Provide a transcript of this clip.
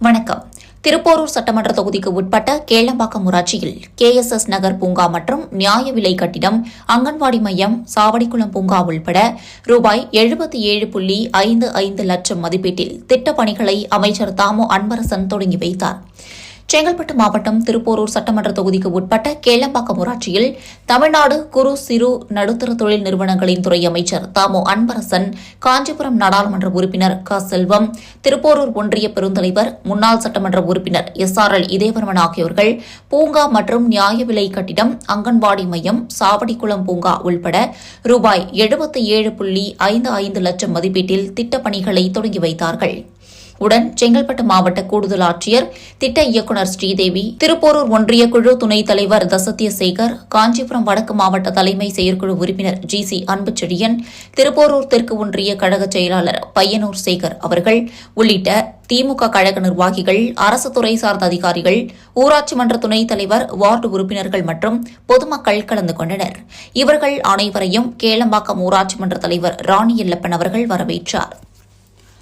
வணக்கம். திருப்போரூர் சட்டமன்ற தொகுதிக்கு உட்பட்ட கேளம்பாக்கம் ஊராட்சியில் கேஎஸ்எஸ் நகர் பூங்கா மற்றும் நியாய விலை கட்டிடம் அங்கன்வாடி மையம் சாவடிக்குளம் பூங்கா உள்பட ரூபாய் எழுபத்தி ஏழு புள்ளி ஐந்து ஐந்து லட்சம் மதிப்பீட்டில் திட்டப் பணிகளை அமைச்சர் தாமோ அன்பரசன் தொடங்கி வைத்தார். செங்கல்பட்டு மாவட்டம் திருப்போரூர் சட்டமன்ற தொகுதிக்கு உட்பட்ட கேளம்பாக்கம் ஊராட்சியில் தமிழ்நாடு குறு சிறு நடுத்தர தொழில் நிறுவனங்களின் துறை அமைச்சர் தாமோ அன்பரசன் காஞ்சிபுரம் நாடாளுமன்ற உறுப்பினர் க. செல்வம் திருப்போரூர் ஒன்றிய பெருந்தலைவர் முன்னாள் சட்டமன்ற உறுப்பினர் எஸ். ஆர். எல். இதேவர்மன் ஆகியோர்கள் பூங்கா மற்றும் நியாய விலை கட்டிடம் அங்கன்வாடி மையம் சாவடிக்குளம் பூங்கா உள்பட ரூபாய் எழுபத்தி ஏழு புள்ளி ஐந்து ஐந்து லட்சம் மதிப்பீட்டில் திட்டப்பணிகளை தொடங்கி வைத்தார்கள். உடன் செங்கல்பட்டு மாவட்ட கூடுதல் ஆட்சியர் திட்ட இயக்குநர் ஸ்ரீதேவி திருப்போரூர் ஒன்றிய குழு துணைத் தலைவர் தசத்தியசேகர் காஞ்சிபுரம் வடக்கு மாவட்ட தலைமை செயற்குழு உறுப்பினர் ஜி சி அன்புச்செழியன் திருப்போரூர் தெற்கு ஒன்றிய கழக செயலாளர் பையனூர் சேகர் அவர்கள் உள்ளிட்ட திமுக கழக நிர்வாகிகள் அரசு துறை சார்ந்த அதிகாரிகள் ஊராட்சி மன்ற துணைத் தலைவர் வார்டு உறுப்பினர்கள் மற்றும் பொதுமக்கள் கலந்து கொண்டனர். இவர்கள் அனைவரையும் கேளம்பாக்கம் ஊராட்சி மன்ற தலைவர் ராணி எல்லப்பன் அவர்கள் வரவேற்றார்.